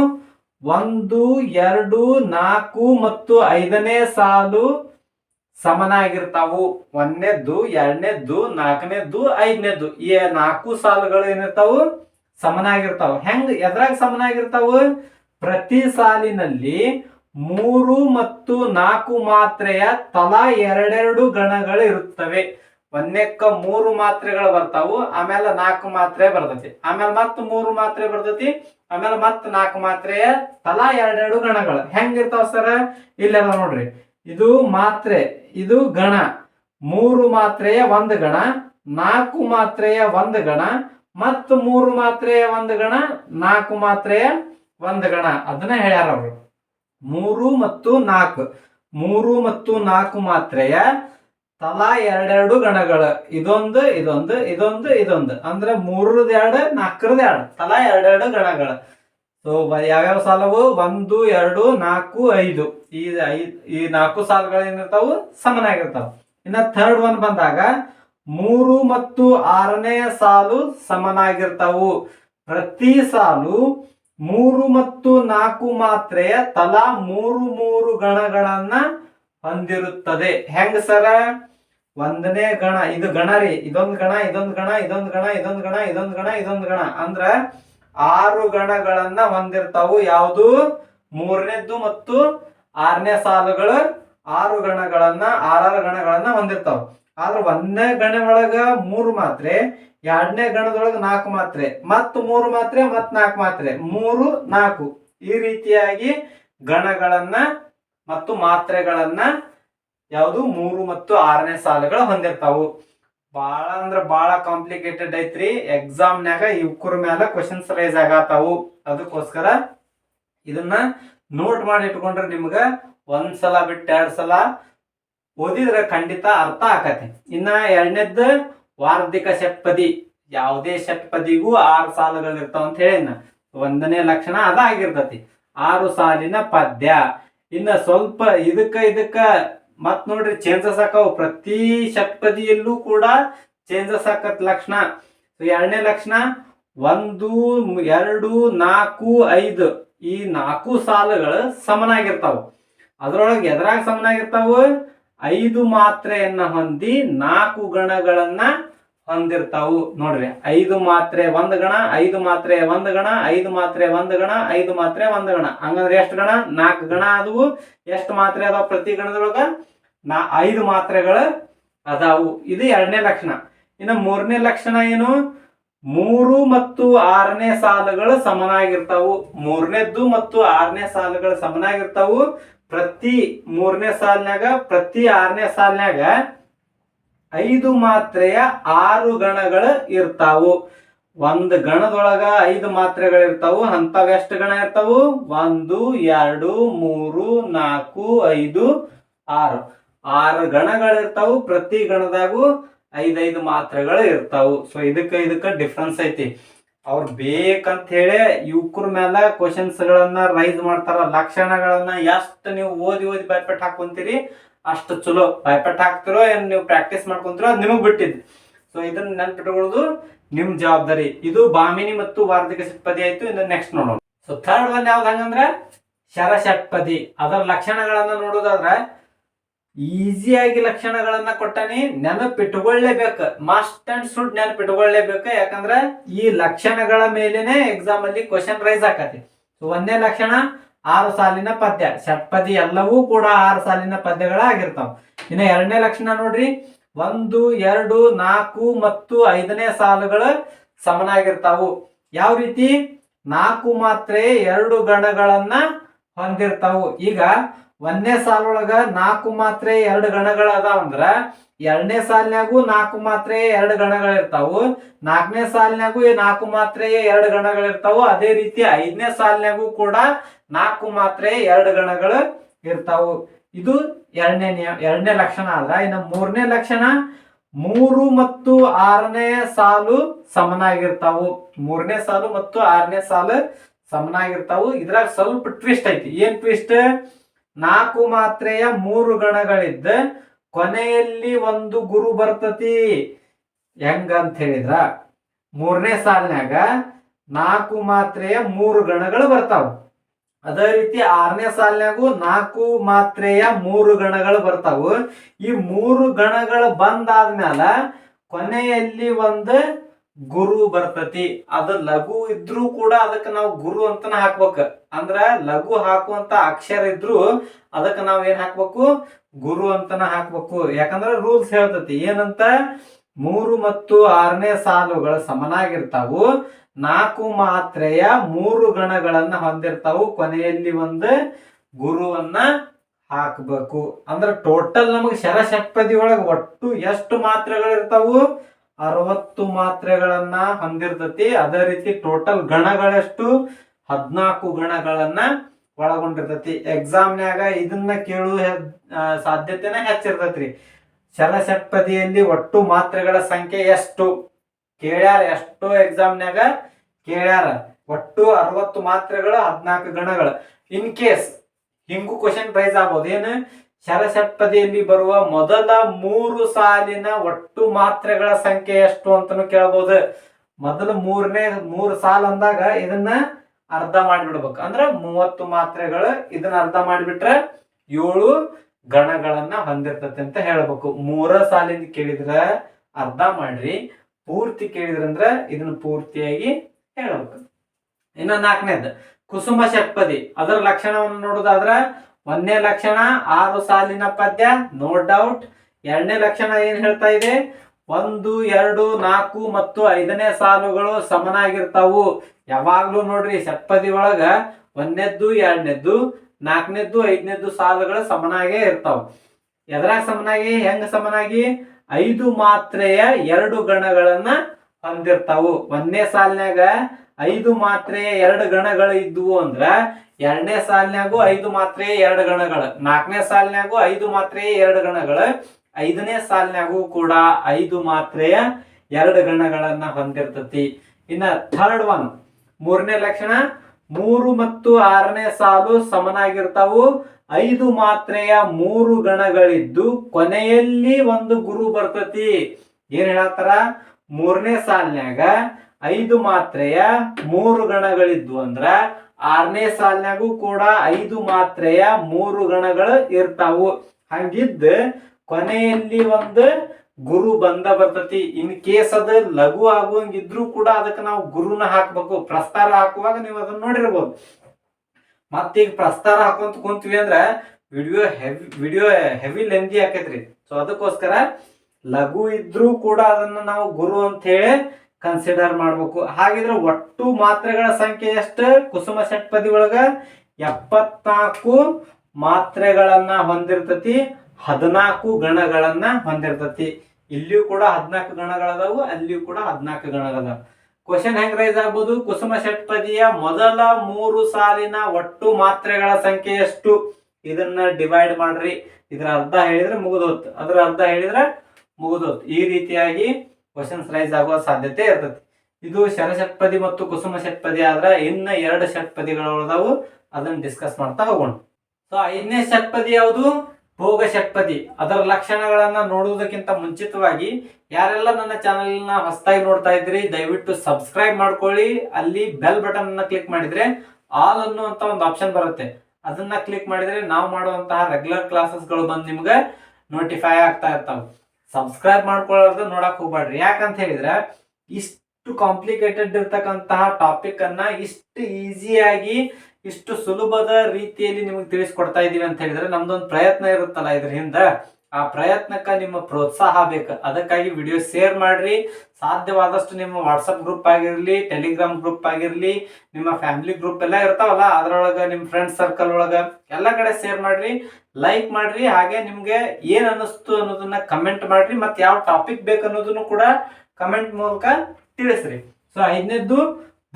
ಒಂದು, ಎರಡು, ನಾಲ್ಕು ಮತ್ತು ಐದನೇ ಸಾಲು ಸಮನಾಗಿರ್ತಾವು. ಒಂದನೇದ್ದು ಎರಡನೇದ್ದು ನಾಲ್ಕನೇದ್ದು ಐದನೇದ್ದು ಈ ನಾಲ್ಕು ಸಾಲುಗಳು ಏನಿರ್ತಾವು? ಸಮನಾಗಿರ್ತಾವ. ಹೆಂಗ್ ಎದ್ರಾಗ ಸಮನಾಗಿರ್ತಾವ? ಪ್ರತಿ ಸಾಲಿನಲ್ಲಿ ಮೂರು ಮತ್ತು ನಾಲ್ಕು ಮಾತ್ರೆಯ ತಲಾ ಎರಡೆರಡು ಗಣಗಳು ಇರುತ್ತವೆ. ಒಂದಕ್ಕ ಮೂರು ಮಾತ್ರೆಗಳು ಬರ್ತಾವು ಆಮೇಲೆ ನಾಲ್ಕು ಮಾತ್ರೆ ಬರ್ತೈತಿ. ಆಮೇಲೆ ಮತ್ತ ಮೂರು ಮಾತ್ರೆ ಬರ್ತೈತಿ ಆಮೇಲೆ ಮತ್ತ ನಾಲ್ಕು ಮಾತ್ರೆಯ ತಲಾ ಎರಡೆರಡು ಗಣಗಳು. ಹೆಂಗಿರ್ತಾವ ಸರ? ಇಲ್ಲೆಲ್ಲ ನೋಡ್ರಿ. ಇದು ಮಾತ್ರೆ, ಇದು ಗಣ. ಮೂರು ಮಾತ್ರೆಯ ಒಂದು ಗಣ, ನಾಲ್ಕು ಮಾತ್ರೆಯ ಒಂದು ಗಣ ಮತ್ತು ಮೂರು ಮಾತ್ರೆಯ ಒಂದು ಗಣ, ನಾಲ್ಕು ಮಾತ್ರೆಯ ಒಂದು ಗಣ. ಅದನ್ನ ಹೇಳ್ಯಾರ ಅವರು. ಮೂರು ಮತ್ತು ನಾಲ್ಕು. ಮೂರು ಮತ್ತು ನಾಲ್ಕು ಮಾತ್ರೆಯ ತಲಾ ಎರಡೆರಡು ಗಣಗಳು. ಇದೊಂದು ಇದೊಂದು ಇದೊಂದು ಇದೊಂದು. ಅಂದ್ರೆ ಮೂರದ್ ಎರಡು, ನಾಲ್ಕರದ ಎರಡು. ತಲಾ ಎರಡೆರಡು ಗಣಗಳು. ಸೊ ಯಾವ್ಯಾವ ಸಾಲವು? ಒಂದು, ಎರಡು, ನಾಲ್ಕು, ಐದು. ಈ ಐದು ಈ ನಾಲ್ಕು ಸಾಲುಗಳು ಏನಿರ್ತಾವು? ಸಮನಾಗಿರ್ತಾವ. ಇನ್ನ ಥರ್ಡ್ ಒನ್ ಬಂದಾಗ ಮೂರು ಮತ್ತು ಆರನೆಯ ಸಾಲು ಸಮನಾಗಿರ್ತಾವು. ಪ್ರತಿ ಸಾಲು ಮೂರು ಮತ್ತು ನಾಲ್ಕು ಮಾತ್ರೆಯ ತಲಾ ಮೂರು ಮೂರು ಗಣಗಳನ್ನ ಹೊಂದಿರುತ್ತದೆ. ಹೆಂಗ ಸರ? ಒಂದನೇ ಗಣ, ಇದು ಗಣ ರೀ. ಇದೊಂದು ಗಣ ಇದೊಂದು ಗಣ ಇದೊಂದು ಗಣ ಇದೊಂದು ಗಣ ಇದೊಂದು ಗಣ ಇದೊಂದು ಗಣ. ಅಂದ್ರ ಆರು ಗಣಗಳನ್ನ ಹೊಂದಿರ್ತಾವು. ಯಾವುದು? ಮೂರನೇದ್ದು ಮತ್ತು ಆರನೇ ಸಾಲುಗಳು ಆರು ಗಣಗಳನ್ನ, ಆರಾರು ಗಣಗಳನ್ನ ಹೊಂದಿರ್ತಾವ. ಆದ್ರ ಒಂದನೇ ಗಣ ಒಳಗ ಮೂರು ಮಾತ್ರೆ, ಎರಡನೇ ಗಣದೊಳಗ ನಾಲ್ಕು ಮಾತ್ರೆ. ಮತ್ ಮೂರು ಮಾತ್ರೆ ಮತ್ ನಾಲ್ಕು ಮಾತ್ರೆ. ಮೂರು, ನಾಲ್ಕು. ಈ ರೀತಿಯಾಗಿ ಗಣಗಳನ್ನ ಮತ್ತು ಮಾತ್ರೆಗಳನ್ನ ಯಾವುದು? ಮೂರು ಮತ್ತು ಆರನೇ ಸಾಲುಗಳು ಹೊಂದಿರ್ತಾವು. ಬಹಳ ಅಂದ್ರ ಬಹಳ ಕಾಂಪ್ಲಿಕೇಟೆಡ್ ಐತ್ರಿ. ಎಕ್ಸಾಮ್ನ್ಯಾಗ ಇವ್ಕರ ಮ್ಯಾಲ ಕ್ವಶನ್ಸ್ ರೈಸ್ ಆಗತಾವು. ಅದಕ್ಕೋಸ್ಕರ ಇದನ್ನ ನೋಟ್ ಮಾಡಿ ಇಟ್ಕೊಂಡ್ರೆ ನಿಮ್ಗ ಒಂದ್ಸಲ ಬಿಟ್ಟು ಎರಡ್ ಸಲ ಓದಿದ್ರೆ ಖಂಡಿತ ಅರ್ಥ ಆಕತಿ. ಇನ್ನ ಎರಡನೇದ್ದು ವಾರ್ಧಿಕ ಷಟ್ಪದಿ ಯಾವುದೇ ಷಟ್ಪದಿಗೂ ಆರು ಸಾಲುಗಳು ಇರ್ತಾವ ಅಂತ ಹೇಳಿನ ಒಂದನೇ ಲಕ್ಷಣ ಅದ ಆಗಿರ್ತತಿ. ಆರು ಸಾಲಿನ ಪದ್ಯ. ಇನ್ನ ಸ್ವಲ್ಪ ಇದಕ್ಕ ಇದಕ್ಕ ಮತ್ ನೋಡ್ರಿ ಚೇಂಜಸ್ ಆಕಾವು. ಪ್ರತಿ ಷಟ್ಪದಿಯಲ್ಲೂ ಕೂಡ ಚೇಂಜಸ್ ಆಕತ್ ಲಕ್ಷಣ. ಎರಡನೇ ಲಕ್ಷಣ ಒಂದು, ಎರಡು, ನಾಲ್ಕು, ಐದು ಈ ನಾಲ್ಕು ಸಾಲುಗಳು ಸಮನಾಗಿರ್ತಾವ. ಅದ್ರೊಳಗೆ ಎದ್ರಾಗ ಸಮನಾಗಿರ್ತಾವು? ಐದು ಮಾತ್ರೆಯನ್ನ ಹೊಂದಿ ನಾಲ್ಕು ಗಣಗಳನ್ನ ಹೊಂದಿರ್ತಾವು. ನೋಡ್ರಿ, ಐದು ಮಾತ್ರೆ ಒಂದ್ ಗಣ, ಐದು ಮಾತ್ರೆ ಒಂದ್ ಗಣ, ಐದು ಮಾತ್ರೆ ಒಂದ್ ಗಣ, ಐದು ಮಾತ್ರೆ ಒಂದ್ ಗಣ. ಹಂಗಂದ್ರೆ ಎಷ್ಟು ಗಣ? ನಾಲ್ಕು ಗಣ ಅದವು ಎಷ್ಟು ಮಾತ್ರೆ ಅದಾವ ಪ್ರತಿ ಗಣದೊಳಗ? ನಾ ಐದು ಮಾತ್ರೆಗಳು ಅದಾವು. ಇದು ಎರಡನೇ ಲಕ್ಷಣ. ಇನ್ನು ಮೂರನೇ ಲಕ್ಷಣ ಏನು? ಮೂರು ಮತ್ತು ಆರನೇ ಸಾಲುಗಳು ಸಮನಾಗಿರ್ತಾವು. ಮೂರನೇದ್ದು ಮತ್ತು ಆರನೇ ಸಾಲುಗಳು ಸಮನಾಗಿರ್ತಾವು. ಪ್ರತಿ ಮೂರನೇ ಸಾಲಿನಾಗ ಪ್ರತಿ ಆರನೇ ಸಾಲಿನಾಗ ಐದು ಮಾತ್ರೆಯ ಆರು ಗಣಗಳು ಇರ್ತಾವು. ಒಂದ್ ಗಣದೊಳಗ ಐದು ಮಾತ್ರೆಗಳು ಇರ್ತಾವು. ಅಂತವ್ ಎಷ್ಟು ಗಣ ಇರ್ತಾವು? ಒಂದು, ಎರಡು, ಮೂರು, ನಾಲ್ಕು, ಐದು, ಆರು. ಆರು ಗಣಗಳಿರ್ತಾವು ಪ್ರತಿ ಗಣದಾಗೂ ಐದೈದು ಮಾತ್ರೆಗಳು ಇರ್ತಾವು. ಸೊ ಇದಕ್ಕ ಇದಕ್ಕ ಡಿಫ್ರೆನ್ಸ್ ಐತಿ. ಅವ್ರು ಬೇಕಂತ ಹೇಳಿ ಯುವಕರ ಮೇಲೆ ಕ್ವಶನ್ಸ್ ಗಳನ್ನ ರೈಸ್ ಮಾಡ್ತಾರ, ಲಕ್ಷಣಗಳನ್ನ ಎಷ್ಟು ನೀವು ಓದಿ ಓದಿ ಬಾಯ್ಪೆಟ್ ಹಾಕೊಂತೀರಿ, ಅಷ್ಟು ಚಲೋ. ಬಾಯ್ಪೆಟ್ ಹಾಕ್ತಿರೋ ಏನ್ ನೀವು ಪ್ರಾಕ್ಟೀಸ್ ಮಾಡ್ಕೊಂತಿರೋ ನಿಮಗ್ ಬಿಟ್ಟಿದ್ದು. ಸೊ ಇದನ್ನ ನೆನ್ಪಿಟ್ಕೊಳ್ಳೋದು ನಿಮ್ ಜವಾಬ್ದಾರಿ. ಇದು ಬಾಮಿನಿ ಮತ್ತು ವಾರ್ಧಿಕ ಷಟ್ಪದಿ ಆಯ್ತು, ಇನ್ನು ನೆಕ್ಸ್ಟ್ ನೋಡೋಣ. ಸೊ ಥರ್ಡ್ ಒನ್ ಯಾವ್ದು ಹಂಗಂದ್ರೆ ಶರ ಷಟ್ಪದಿ ಅದರ ಲಕ್ಷಣಗಳನ್ನ ನೋಡೋದಾದ್ರ ಈಸಿಯಾಗಿ ಲಕ್ಷಣಗಳನ್ನ ಕೊಟ್ಟಾನೆ ನೆನಪಿಟ್ಕೊಳ್ಳೇಬೇಕು. ಮಸ್ಟ್ ಅಂಡ್ ಶುಡ್ ನೆನಪಿಟ್ಕೊಳ್ಳೇಬೇಕು. ಯಾಕಂದ್ರ ಈ ಲಕ್ಷಣಗಳ ಮೇಲೆನೆ ಎಕ್ಸಾಮ್ ಅಲ್ಲಿ ಕ್ವಶನ್ ರೈಸ್ ಆಕತಿ. ಸೊ ಒಂದನೇ ಲಕ್ಷಣ, ಆರು ಸಾಲಿನ ಪದ್ಯ. ಷಟ್ಪದಿ ಎಲ್ಲವೂ ಕೂಡ ಆರು ಸಾಲಿನ ಪದ್ಯಗಳಾಗಿರ್ತಾವ. ಇನ್ನು ಎರಡನೇ ಲಕ್ಷಣ ನೋಡ್ರಿ. ಒಂದು, ಎರಡು, ನಾಲ್ಕು ಮತ್ತು ಐದನೇ ಸಾಲುಗಳು ಸಮನಾಗಿರ್ತಾವು. ಯಾವ ರೀತಿ? ನಾಲ್ಕು ಮಾತ್ರೆ ಎರಡು ಗಣಗಳನ್ನ ಹೊಂದಿರ್ತಾವು. ಈಗ ಒಂದನೇ ಸಾಲೊಳಗ ನಾಲ್ಕು ಮಾತ್ರೆ ಎರಡು ಗಣಗಳು ಅದಾವಂದ್ರ ಎರಡನೇ ಸಾಲಿನಾಗೂ ನಾಲ್ಕು ಮಾತ್ರೆ ಎರಡು ಗಣಗಳಿರ್ತಾವು ನಾಲ್ಕನೇ ಸಾಲಿನಾಗೂ ನಾಲ್ಕು ಮಾತ್ರೆ ಎರಡು ಗಣಗಳಿರ್ತಾವು ಅದೇ ರೀತಿ ಐದನೇ ಸಾಲಿನಾಗೂ ಕೂಡ ನಾಲ್ಕು ಮಾತ್ರೆ ಎರಡು ಗಣಗಳು ಇರ್ತಾವು. ಇದು ಎರಡನೇ ನಿಯ, ಎರಡನೇ ಲಕ್ಷಣ ಆದ್ರ ಇನ್ನು ಮೂರನೇ ಲಕ್ಷಣ ಮೂರು ಮತ್ತು ಆರನೇ ಸಾಲು ಸಮನಾಗಿರ್ತಾವು. ಮೂರನೇ ಸಾಲು ಮತ್ತು ಆರನೇ ಸಾಲು ಸಮನಾಗಿರ್ತಾವು. ಇದ್ರಾಗ ಸ್ವಲ್ಪ ಟ್ವಿಸ್ಟ್ ಐತಿ. ಏನ್ ಟ್ವಿಸ್ಟ್ ನಾಲ್ಕು ಮಾತ್ರೆಯ ಮೂರು ಗಣಗಳಿದ್ದ ಕೊನೆಯಲ್ಲಿ ಒಂದು ಗುರು ಬರ್ತತಿ. ಹೆಂಗಂತ ಹೇಳಿದ್ರ? ಮೂರನೇ ಸಾಲಿನ್ಯಾಗ ನಾಲ್ಕು ಮಾತ್ರೆಯ ಮೂರು ಗಣಗಳು ಬರ್ತಾವ. ಅದೇ ರೀತಿ ಆರನೇ ಸಾಲಿನ್ಯಾಗು ನಾಲ್ಕು ಮಾತ್ರೆಯ ಮೂರು ಗಣಗಳು ಬರ್ತಾವು. ಈ ಮೂರು ಗಣಗಳು ಬಂದಾದ್ಮೇಲೆ ಕೊನೆಯಲ್ಲಿ ಒಂದು ಗುರು ಬರ್ತತಿ. ಅದು ಲಘು ಇದ್ರೂ ಕೂಡ ಅದಕ್ಕೆ ನಾವು ಗುರು ಅಂತನ ಹಾಕ್ಬೇಕು. ಅಂದ್ರ ಲಘು ಹಾಕುವಂತ ಅಕ್ಷರ ಇದ್ರು ಅದಕ್ಕೆ ನಾವ್ ಏನ್ ಹಾಕ್ಬೇಕು? ಗುರು ಅಂತನ ಹಾಕ್ಬೇಕು. ಯಾಕಂದ್ರ ರೂಲ್ಸ್ ಹೇಳ್ತತಿ. ಏನಂತ? ಮೂರು ಮತ್ತು ಆರನೇ ಸಾಲುಗಳು ಸಮನಾಗಿರ್ತಾವು. ನಾಲ್ಕು ಮಾತ್ರೆಯ ಮೂರು ಗಣಗಳನ್ನ ಹೊಂದಿರ್ತಾವು. ಕೊನೆಯಲ್ಲಿ ಒಂದು ಗುರುವನ್ನ ಹಾಕ್ಬೇಕು. ಅಂದ್ರೆ ಟೋಟಲ್ ನಮಗೆ ಶರಷಟ್ಪದಿ ಒಳಗೆ ಒಟ್ಟು ಎಷ್ಟು ಮಾತ್ರೆಗಳಿರ್ತಾವು? ಅರವತ್ತು ಮಾತ್ರೆಗಳನ್ನ ಹೊಂದಿರ್ತತಿ. ಅದೇ ರೀತಿ ಟೋಟಲ್ ಗಣಗಳೆಷ್ಟು ಹದ್ನಾಲ್ಕು ಗಣಗಳನ್ನ ಒಳಗೊಂಡಿರ್ತತಿ. ಎಕ್ಸಾಮ್ನ್ಯಾಗ ಇದನ್ನ ಕೇಳುವ ಸಾಧ್ಯತೆನ ಹೆಚ್ಚಿರ್ತೈತ್ರಿ. ಶಲಷಟ್ಪದಿಯಲ್ಲಿ ಒಟ್ಟು ಮಾತ್ರೆಗಳ ಸಂಖ್ಯೆ ಎಷ್ಟು? ಕೇಳ್ಯಾರ ಎಷ್ಟೋ ಎಕ್ಸಾಮ್ನ್ಯಾಗ ಕೇಳ್ಯಾರ. ಒಟ್ಟು ಅರವತ್ತು ಮಾತ್ರೆಗಳು, ಹದ್ನಾಲ್ಕು ಗಣಗಳು. ಇನ್ ಕೇಸ್ ಹಿಂಗೂ ಕ್ವಶನ್ ಪ್ರೈಸ್ ಆಗ್ಬೋದು. ಏನು? ಶರಷಟ್ಪದಿಯಲ್ಲಿ ಬರುವ ಮೊದಲ ಮೂರು ಸಾಲಿನ ಒಟ್ಟು ಮಾತ್ರೆಗಳ ಸಂಖ್ಯೆ ಎಷ್ಟು ಅಂತಾನು ಕೇಳಬಹುದು ಮೊದಲ ಮೂರನೇ, ಮೂರು ಸಾಲ ಅಂದಾಗ ಇದನ್ನ ಅರ್ಧ ಮಾಡಿಬಿಡ್ಬೇಕು. ಅಂದ್ರೆ ಮೂವತ್ತು ಮಾತ್ರೆಗಳು ಇದನ್ನ ಅರ್ಧ ಮಾಡಿಬಿಟ್ರೆ ಏಳು ಗಣಗಳನ್ನ ಹೊಂದಿರ್ತತಿ ಅಂತ ಹೇಳ್ಬೇಕು. ಮೂರ ಸಾಲಿಂದ ಕೇಳಿದ್ರ ಅರ್ಧ ಮಾಡ್ರಿ. ಪೂರ್ತಿ ಕೇಳಿದ್ರಂದ್ರ ಇದನ್ನ ಪೂರ್ತಿಯಾಗಿ ಹೇಳ್ಬೇಕು. ಇನ್ನ ನಾಲ್ಕನೇದ್ ಕುಸುಮ ಷಟ್ಪದಿ ಅದರ ಲಕ್ಷಣವನ್ನು ನೋಡುದಾದ್ರ ಒಂದನೇ ಲಕ್ಷಣ, ಆರು ಸಾಲಿನ ಪದ್ಯ ನೋ ಡೌಟ್ ಎರಡನೇ ಲಕ್ಷಣ ಏನ್ ಹೇಳ್ತಾ ಇದೆ? ಒಂದು, ಎರಡು, ನಾಲ್ಕು ಮತ್ತು ಐದನೇ ಸಾಲುಗಳು ಸಮನಾಗಿರ್ತಾವು. ಯಾವಾಗ್ಲೂ ನೋಡ್ರಿ ಷಟ್ಪದಿ ಒಳಗ ಒಂದನೇದ್ದು, ಎರಡನೇದ್ದು, ನಾಲ್ಕನೇದ್ದು, ಐದನೇದ್ದು ಸಾಲುಗಳು ಸಮನಾಗೇ ಇರ್ತಾವ. ಎದ್ರಾಗ ಸಮನಾಗಿ? ಹೆಂಗ ಸಮನಾಗಿ? ಐದು ಮಾತ್ರೆಯ ಎರಡು ಗಣಗಳನ್ನ ಹೊಂದಿರ್ತಾವು. ಒಂದನೇ ಸಾಲಿನ್ಯಾಗ ಐದು ಮಾತ್ರೆ ಎರಡು ಗಣಗಳು ಇದ್ವು ಅಂದ್ರ ಎರಡನೇ ಸಾಲಿನ್ಯಾಗು ಐದು ಮಾತ್ರೆ ಎರಡು ಗಣಗಳು. ನಾಲ್ಕನೇ ಸಾಲಿನ್ಯಾಗು ಐದು ಮಾತ್ರೆ ಎರಡು ಗಣಗಳು. ಐದನೇ ಸಾಲಿನಾಗೂ ಕೂಡ ಐದು ಮಾತ್ರೆಯ ಎರಡು ಗಣಗಳನ್ನ ಹೊಂದಿರ್ತತಿ. ಇನ್ನ ಥರ್ಡ್ ಒನ್ ಮೂರನೇ ಲಕ್ಷಣ, ಮೂರು ಮತ್ತು ಆರನೇ ಸಾಲು ಸಮನಾಗಿರ್ತಾವು. ಐದು ಮಾತ್ರೆಯ ಮೂರು ಗಣಗಳಿದ್ದು ಕೊನೆಯಲ್ಲಿ ಒಂದು ಗುರು ಬರ್ತತಿ. ಏನ್ ಹೇಳತ್ತಾರ? ಮೂರನೇ ಸಾಲಿನ್ಯಾಗ ಐದು ಮಾತ್ರೆಯ ಮೂರು ಗಣಗಳಿದ್ವು ಅಂದ್ರ ಆರನೇ ಸಾಲಿನಾಗೂ ಕೂಡ ಐದು ಮಾತ್ರೆಯ ಮೂರು ಗಣಗಳು ಇರ್ತಾವು. ಹಂಗಿದ್ದ ಕೊನೆಯಲ್ಲಿ ಒಂದು ಗುರು ಬಂದ ಬರ್ತತಿ. ಇನ್ ಕೇಸ್ ಅದ ಲಘು ಆಗುವಂಗಿದ್ರು ಕೂಡ ಅದಕ್ಕೆ ನಾವು ಗುರುನ ಹಾಕ್ಬೇಕು. ಪ್ರಸ್ತಾರ ಹಾಕುವಾಗ ನೀವು ಅದನ್ನ ನೋಡಿರ್ಬೋದು. ಮತ್ತೀಗ ಪ್ರಸ್ತಾರ ಹಾಕೊಂತ ಕುಂತೀವಿ ಅಂದ್ರ video heavy video heavy lengthy ಹಾಕೈತ್ರಿ so ಅದಕ್ಕೋಸ್ಕರ ಲಘು ಇದ್ರೂ ಕೂಡ ಅದನ್ನ ನಾವು ಗುರು ಅಂತ ಹೇಳಿ ಕನ್ಸಿಡರ್ ಮಾಡ್ಬೇಕು. ಹಾಗಿದ್ರೆ ಒಟ್ಟು ಮಾತ್ರೆಗಳ ಸಂಖ್ಯೆ ಎಷ್ಟು? ಕುಸುಮ ಷಟ್ಪದಿ ಒಳಗ ಎಪ್ಪತ್ನಾಲ್ಕು ಮಾತ್ರೆಗಳನ್ನ ಹೊಂದಿರ್ತತಿ, ಹದಿನಾಲ್ಕು ಗಣಗಳನ್ನ ಹೊಂದಿರ್ತತಿ. ಇಲ್ಲಿಯೂ ಕೂಡ ಹದಿನಾಲ್ಕು ಗಣಗಳದಾವು, ಅಲ್ಲಿಯೂ ಕೂಡ ಹದಿನಾಲ್ಕು ಗಣಗಳದಾವ. ಕ್ವಶನ್ ಹೆಂಗ್ ರೈಸ್ ಆಗ್ಬೋದು? ಕುಸುಮ ಷಟ್ಪದಿಯ ಮೊದಲ ಮೂರು ಸಾಲಿನ ಒಟ್ಟು ಮಾತ್ರೆಗಳ ಸಂಖ್ಯೆ ಎಷ್ಟು? ಇದನ್ನ ಡಿವೈಡ್ ಮಾಡ್ರಿ. ಇದ್ರ ಅರ್ಧ ಹೇಳಿದ್ರೆ ಮುಗಿದೋತ್. ಅದ್ರ ಅರ್ಧ ಹೇಳಿದ್ರೆ ಮುಗಿದೋತ್. ಈ ರೀತಿಯಾಗಿ ಕ್ವಶನ್ಸ್ ರೈಸ್ ಆಗುವ ಸಾಧ್ಯತೆ ಇರ್ತೈತಿ ಇದು ಶರಷಟ್ಪದಿ ಮತ್ತು ಕುಸುಮ ಷಟ್ಪದಿ ಆದ್ರ ಇನ್ನ ಎರಡು ಷಟ್ಪದಿಗಳು ಉಳಿದಾವು ಅದನ್ನ ಡಿಸ್ಕಸ್ ಮಾಡ್ತಾ ಹೋಗೋಣ. ಸೊ ಐದನೇ ಷಟ್ಪದಿ ಯಾವುದು? ಭೋಗ ಷಟ್ಪದಿ ಅದರ ಲಕ್ಷಣಗಳನ್ನ ನೋಡುವುದಕ್ಕಿಂತ ಮುಂಚಿತವಾಗಿ ಯಾರೆಲ್ಲ ನನ್ನ ಚಾನೆಲ್ನ ಹೊಸದಾಗಿ ನೋಡ್ತಾ ಇದ್ರಿ ದಯವಿಟ್ಟು ಸಬ್ಸ್ಕ್ರೈಬ್ ಮಾಡ್ಕೊಳ್ಳಿ. ಅಲ್ಲಿ ಬೆಲ್ ಬಟನ್ ಅನ್ನ ಕ್ಲಿಕ್ ಮಾಡಿದ್ರೆ ಆಲ್ ಅನ್ನುವಂತ ಒಂದು ಆಪ್ಷನ್ ಬರುತ್ತೆ. ಅದನ್ನ ಕ್ಲಿಕ್ ಮಾಡಿದ್ರೆ ನಾವು ಮಾಡುವಂತಹ ರೆಗ್ಯುಲರ್ ಕ್ಲಾಸಸ್ಗಳು ಬಂದು ನಿಮ್ಗೆ ನೋಟಿಫೈ ಆಗ್ತಾ ಇರ್ತಾವ. ಸಬ್ಸ್ಕ್ರೈಬ್ ಮಾಡ್ಕೊಳ್ಳೋದು ನೋಡಕ್ ಹೋಗ್ಬೇಡ್ರಿ ಯಾಕಂತ ಹೇಳಿದ್ರೆ, ಇಷ್ಟು ಕಾಂಪ್ಲಿಕೇಟೆಡ್ ಇರ್ತಕ್ಕಂತಹ ಟಾಪಿಕ್ ಅನ್ನ ಇಷ್ಟು ಈಸಿಯಾಗಿ ಇಷ್ಟು ಸುಲಭದ ರೀತಿಯಲ್ಲಿ ನಿಮಗೆ ತಿಳಿಸ್ಕೊಡ್ತಾ ಇದೀವಿ ಅಂತ ಹೇಳಿದ್ರೆ, ನಮ್ದೊಂದು ಪ್ರಯತ್ನ ಇರುತ್ತಲ್ಲ ಇದ್ರ ಹಿಂದ. ಆ ಪ್ರಯತ್ನಕ್ಕೆ ನಿಮ್ಮ ಪ್ರೋತ್ಸಾಹ ಬೇಕು. ಅದಕ್ಕಾಗಿ ವಿಡಿಯೋ ಶೇರ್ ಮಾಡ್ರಿ. ಸಾಧ್ಯವಾದಷ್ಟು ನಿಮ್ಮ ವಾಟ್ಸಪ್ ಗ್ರೂಪ್ ಆಗಿರಲಿ ಟೆಲಿಗ್ರಾಮ್ ಗ್ರೂಪ್ ಆಗಿರಲಿ, ನಿಮ್ಮ ಫ್ಯಾಮಿಲಿ ಗ್ರೂಪ್ ಎಲ್ಲ ಇರ್ತಾವಲ್ಲ, ಅದ್ರೊಳಗ ನಿಮ್ಮ ಫ್ರೆಂಡ್ಸ್ ಸರ್ಕಲ್ ಒಳಗ ಎಲ್ಲ ಕಡೆ ಶೇರ್ ಮಾಡ್ರಿ. ಲೈಕ್ ಮಾಡ್ರಿ. ಹಾಗೆ ನಿಮ್ಗೆ ಏನ್ ಅನ್ನಿಸ್ತು ಅನ್ನೋದನ್ನ ಕಮೆಂಟ್ ಮಾಡ್ರಿ. ಮತ್ತೆ ಯಾವ ಟಾಪಿಕ್ ಬೇಕು ಅನ್ನೋದನ್ನು ಕೂಡ ಕಮೆಂಟ್ ಮೂಲಕ ತಿಳಿಸ್ರಿ. ಸೊ ಐದನೇದ್ದು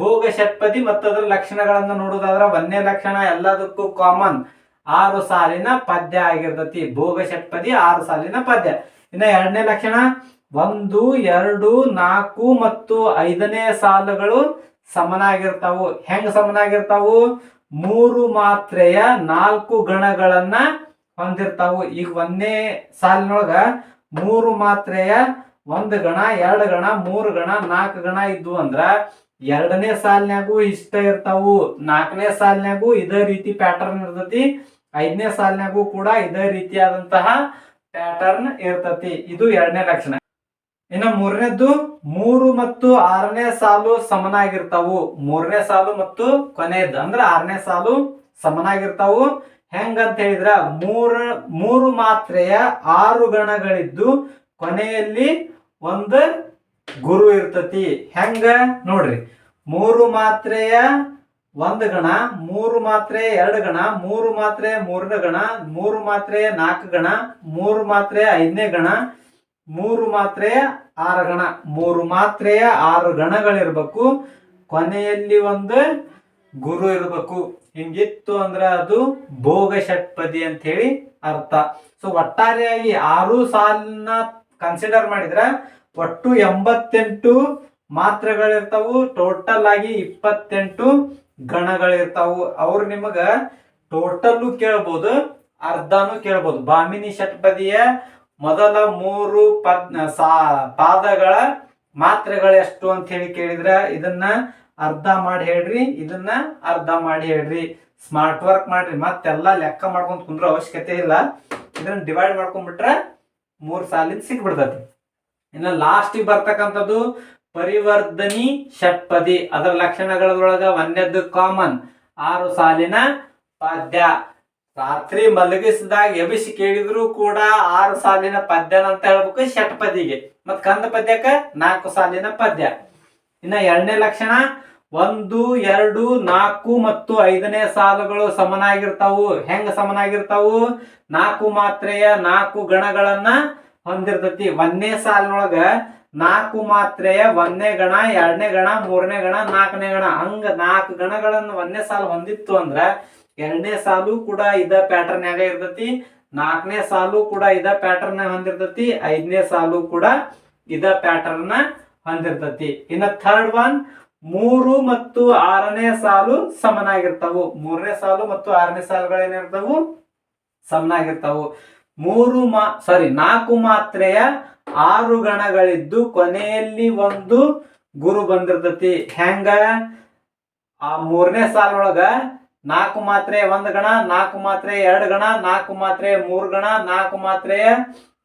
ಭೋಗ ಷಟ್ಪದಿ ಮತ್ತು ಅದರ ಲಕ್ಷಣಗಳನ್ನು ನೋಡೋದಾದ್ರೆ ಒಂದನೇ ಲಕ್ಷಣ ಎಲ್ಲದಕ್ಕೂ ಕಾಮನ್ ಆರು ಸಾಲಿನ ಪದ್ಯ ಆಗಿರ್ತತಿ. ಭೋಗ ಷಟ್ಪದಿ ಆರು ಸಾಲಿನ ಪದ್ಯ. ಇನ್ನ ಎರಡನೇ ಲಕ್ಷಣ, ಒಂದು, ಎರಡು, ನಾಲ್ಕು ಮತ್ತು ಐದನೇ ಸಾಲುಗಳು ಸಮನಾಗಿರ್ತಾವು. ಹೆಂಗ್ ಸಮನಾಗಿರ್ತಾವು? ಮೂರು ಮಾತ್ರೆಯ ನಾಲ್ಕು ಗಣಗಳನ್ನ ಹೊಂದಿರ್ತಾವು. ಈಗ ಒಂದೇ ಸಾಲಿನೊಳಗ ಮೂರು ಮಾತ್ರೆಯ ಒಂದು ಗಣ, ಎರಡು ಗಣ, ಮೂರು ಗಣ, ನಾಲ್ಕು ಗಣ ಇದ್ವು ಅಂದ್ರ ಎರಡನೇ ಸಾಲಿನ್ಯಾಗೂ ಇಷ್ಟ ಇರ್ತಾವು, ನಾಲ್ಕನೇ ಸಾಲಿನ್ಯಾಗೂ ಇದೇ ರೀತಿ ಪ್ಯಾಟರ್ನ್ ಇರ್ತತಿ, ಐದನೇ ಸಾಲ್ನ್ಯಾಗೂ ಕೂಡ ಇದೇ ರೀತಿಯಾದಂತಹ ಪ್ಯಾಟರ್ನ್ ಇರ್ತತಿ. ಇದು ಎರಡನೇ ಲಕ್ಷಣ. ಇನ್ನು ಮೂರನೇದ್ದು, ಮೂರು ಮತ್ತು ಆರನೇ ಸಾಲು ಸಮನಾಗಿರ್ತಾವು. ಮೂರನೇ ಸಾಲು ಮತ್ತು ಕೊನೆಯದ್ದು, ಅಂದ್ರೆ ಆರನೇ ಸಾಲು ಸಮನಾಗಿರ್ತಾವು. ಹೆಂಗಂತ ಹೇಳಿದ್ರ, ಮೂರ, ಮೂರು ಮಾತ್ರೆಯ ಆರು ಗಣಗಳಿದ್ದು ಕೊನೆಯಲ್ಲಿ ಒಂದು ಗುರು ಇರ್ತತಿ. ಹೆಂಗ? ನೋಡ್ರಿ. ಮೂರು ಮಾತ್ರೆಯ ಒಂದು ಗಣ, ಮೂರು ಮಾತ್ರೆ ಎರಡು ಗಣ, ಮೂರು ಮಾತ್ರೆ ಮೂರನೇ ಗಣ, ಮೂರು ಮಾತ್ರೆ ನಾಲ್ಕು ಗಣ, ಮೂರು ಮಾತ್ರೆ ಐದನೇ ಗಣ, ಮೂರು ಮಾತ್ರೆ ಆರು ಗಣ. ಮೂರು ಮಾತ್ರೆಯ ಆರು ಗಣಗಳಿರ್ಬೇಕು. ಕೊನೆಯಲ್ಲಿ ಒಂದು ಗುರು ಇರಬೇಕು. ಹಿಂಗಿತ್ತು ಅಂದ್ರೆ ಅದು ಭೋಗ ಷಟ್ಪದಿ ಅಂತ ಹೇಳಿ ಅರ್ಥ. ಸೊ ಒಟ್ಟಾರೆಯಾಗಿ ಆರು ಸಾಲನ್ನ ಕನ್ಸಿಡರ್ ಮಾಡಿದ್ರೆ ಒಟ್ಟು ಎಂಬತ್ತೆಂಟು ಮಾತ್ರೆಗಳಿರ್ತಾವು ಟೋಟಲ್ ಆಗಿ ಇಪ್ಪತ್ತೆಂಟು ಗಣಗಳಿರ್ತಾವು. ಅವ್ರು ನಿಮಗ ಟೋಟಲ್ಲು ಕೇಳ್ಬೋದು, ಅರ್ಧನೂ ಕೇಳ್ಬೋದು. ಬಾಮಿನಿ ಷಟ್ಪದಿಯ ಮೊದಲ ಮೂರು ಪದ್, ಸಾ, ಪಾದಗಳ ಮಾತ್ರೆಗಳೆಷ್ಟು ಅಂತ ಹೇಳಿ ಕೇಳಿದ್ರ, ಇದನ್ನ ಅರ್ಧ ಮಾಡಿ ಹೇಳ್ರಿ, ಇದನ್ನ ಅರ್ಧ ಮಾಡಿ ಹೇಳ್ರಿ. ಸ್ಮಾರ್ಟ್ ವರ್ಕ್ ಮಾಡ್ರಿ, ಮತ್ತೆಲ್ಲ ಲೆಕ್ಕ ಮಾಡ್ಕೊಂಡ್ ಕುಂದ್ರ ಅವಶ್ಯಕತೆ ಇಲ್ಲ. ಇದನ್ನ ಡಿವೈಡ್ ಮಾಡ್ಕೊಂಡ್ಬಿಟ್ರೆ ಮೂರ್ ಸಾಲಿನ ಸಿಕ್ಬಿಡ್ತತಿ ಇನ್ನು ಲಾಸ್ಟಿಗೆ ಬರ್ತಕ್ಕಂಥದ್ದು ಪರಿವರ್ಧನಿ ಷಟ್ಪದಿ. ಅದರ ಲಕ್ಷಣಗಳೊಳಗ ಒಂದೆದ್ದು ಕಾಮನ್ ಆರು ಸಾಲಿನ ಪದ್ಯ. ರಾತ್ರಿ ಮಲಗಿಸಿದಾಗ ಎಬಿಸಿ ಕೇಳಿದ್ರು ಕೂಡ ಆರು ಸಾಲಿನ ಪದ್ಯನ ಅಂತ ಹೇಳ್ಬೇಕು ಷಟ್ಪದಿಗೆ. ಮತ್ ಕಂದ ಪದ್ಯಕ್ಕ ನಾಲ್ಕು ಸಾಲಿನ ಪದ್ಯ. ಇನ್ನ ಎರಡನೇ ಲಕ್ಷಣ, ಒಂದು, ಎರಡು, ನಾಲ್ಕು ಮತ್ತು ಐದನೇ ಸಾಲುಗಳು ಸಮನಾಗಿರ್ತಾವು. ಹೆಂಗ ಸಮನಾಗಿರ್ತಾವು? ನಾಲ್ಕು ಮಾತ್ರೆಯ ನಾಲ್ಕು ಗಣಗಳನ್ನ ಹೊಂದಿರ್ತತಿ. ಒಂದನೇ ಸಾಲಿನೊಳಗ ನಾಲ್ಕು ಮಾತ್ರೆಯ ಒಂದನೇ ಗಣ, ಎರಡನೇ ಗಣ, ಮೂರನೇ ಗಣ, ನಾಲ್ಕನೇ ಗಣ. ಹಂಗ ನಾಲ್ಕು ಗಣಗಳನ್ನು ಒಂದನೇ ಸಾಲು ಹೊಂದಿತ್ತು ಅಂದ್ರ ಎರಡನೇ ಸಾಲು ಕೂಡ ಇದ ಪ್ಯಾಟರ್ನ್ ಯಾಗ ಇರ್ತತಿ, ನಾಲ್ಕನೇ ಸಾಲು ಕೂಡ ಇದ ಪ್ಯಾಟರ್ನ್ ಹೊಂದಿರ್ತತಿ, ಐದನೇ ಸಾಲು ಕೂಡ ಇದ ಪ್ಯಾಟರ್ನ್ ಹೊಂದಿರ್ತತಿ. ಇನ್ನ ಥರ್ಡ್ ಒನ್ ಮೂರು ಮತ್ತು ಆರನೇ ಸಾಲು ಸಮನಾಗಿರ್ತಾವು. ಮೂರನೇ ಸಾಲು ಮತ್ತು ಆರನೇ ಸಾಲುಗಳೇನಿರ್ತಾವು? ಸಮನಾಗಿರ್ತಾವು. ಮೂರು ಮಾ ಸಾರಿ ನಾಲ್ಕು ಮಾತ್ರೆಯ ಆರು ಗಣಗಳಿದ್ದು ಕೊನೆಯಲ್ಲಿ ಒಂದು ಗುರು ಬಂದಿರ್ತತಿ. ಹೆಂಗ? ಆ ಮೂರನೇ ಸಾಲೊಳಗ ನಾಲ್ಕು ಮಾತ್ರೆ ಒಂದು ಗಣ, ನಾಲ್ಕು ಮಾತ್ರೆ ಎರಡು ಗಣ, ನಾಲ್ಕು ಮಾತ್ರೆ ಮೂರು ಗಣ, ನಾಲ್ಕು ಮಾತ್ರೆ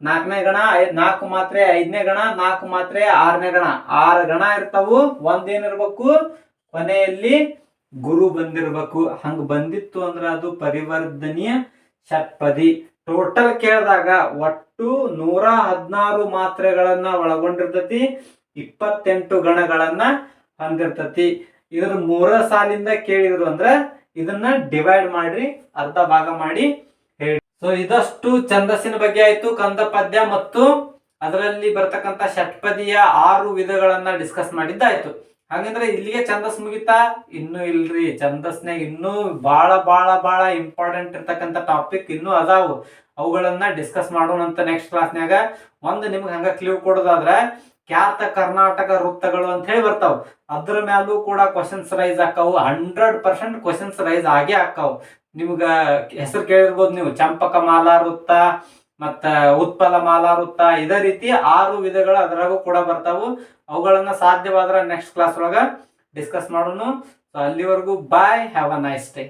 ನಾಲ್ಕನೇ ಗಣ ನಾಲ್ಕು ಮಾತ್ರೆ ಐದನೇ ಗಣ, ನಾಲ್ಕು ಮಾತ್ರೆ ಆರನೇ ಗಣ. ಆರು ಗಣ ಇರ್ತಾವು, ಒಂದೇನಿರ್ಬೇಕು? ಕೊನೆಯಲ್ಲಿ ಗುರು ಬಂದಿರ್ಬೇಕು. ಹಂಗ ಬಂದಿತ್ತು ಅಂದ್ರ ಅದು ಪರಿವರ್ಧನೀಯ ಷಟ್ಪದಿ. ಟೋಟಲ್ ಕೇಳಿದಾಗ ಒಟ್ಟು ನೂರ ಹದಿನಾರು ಮಾತ್ರೆಗಳನ್ನ ಒಳಗೊಂಡಿರ್ತತಿ, ಇಪ್ಪತ್ತೆಂಟು ಗಣಗಳನ್ನ ಹೊಂದಿರ್ತತಿ. ಇದ್ರ ಮೂರ ಸಾಲಿಂದ ಕೇಳಿದ್ರು ಅಂದ್ರ ಇದನ್ನ ಡಿವೈಡ್ ಮಾಡ್ರಿ, ಅರ್ಧ ಭಾಗ ಮಾಡಿ ಹೇಳಿ ಸೊ ಇದಷ್ಟು ಛಂದಸ್ಸಿನ ಬಗ್ಗೆ ಆಯ್ತು. ಕಂದ ಪದ್ಯ ಮತ್ತು ಅದರಲ್ಲಿ ಬರ್ತಕ್ಕಂಥ ಷಟ್ಪದಿಯ ಆರು ವಿಧಗಳನ್ನ ಡಿಸ್ಕಸ್ ಮಾಡಿದ್ದಾಯ್ತು. ಹಾಗಂದ್ರೆ ಇಲ್ಲಿಗೆ ಛಂದಸ್ ಮುಗಿತಾ? ಇನ್ನು ಇಲ್ರಿ ಛಂದಸ್ನಾಗ ಇನ್ನೂ ಬಹಳ ಬಹಳ ಬಹಳ ಇಂಪಾರ್ಟೆಂಟ್ ಇರ್ತಕ್ಕಂಥ ಟಾಪಿಕ್ ಇನ್ನೂ ಅದಾವು. ಅವುಗಳನ್ನ ಡಿಸ್ಕಸ್ ಮಾಡೋಣ ಅಂತ ನೆಕ್ಸ್ಟ್ ಕ್ಲಾಸ್ನ್ಯಾಗ ಒಂದು ನಿಮ್ಗೆ ಹಂಗ ಕ್ಲೀವ್ ಕೊಡೋದಾದ್ರ, ಖ್ಯಾತ ಕರ್ನಾಟಕ ವೃತ್ತಗಳು ಅಂತ ಹೇಳಿ ಬರ್ತಾವ. ಅದ್ರ ಮ್ಯಾಲೂ ಕೂಡ ಕ್ವಶನ್ಸ್ ರೈಸ್ ಆಕಾವು ಹಂಡ್ರೆಡ್ ಪರ್ಸೆಂಟ್ ಕ್ವಶನ್ಸ್ ರೈಸ್ ಆಗೇ ಆಕಾವು ನಿಮ್ಗ ಹೆಸರು ಕೇಳಿರ್ಬೋದು ನೀವು. ಚಂಪಕ ಮಾಲಾ ವೃತ್ತ ಮತ್ತ ಉತ್ಪಲ ಮಾಲಾವೃತ್ತ ಇದೇ ರೀತಿ ಆರು ವಿಧಗಳು ಅದರಾಗೂ ಕೂಡ ಬರ್ತಾವು. ಅವುಗಳನ್ನ ಸಾಧ್ಯವಾದ್ರೆ ನೆಕ್ಸ್ಟ್ ಕ್ಲಾಸ್ ಒಳಗ ಡಿಸ್ಕಸ್ ಮಾಡೋಣ ಸೊ ಅಲ್ಲಿವರೆಗೂ bye have a nice day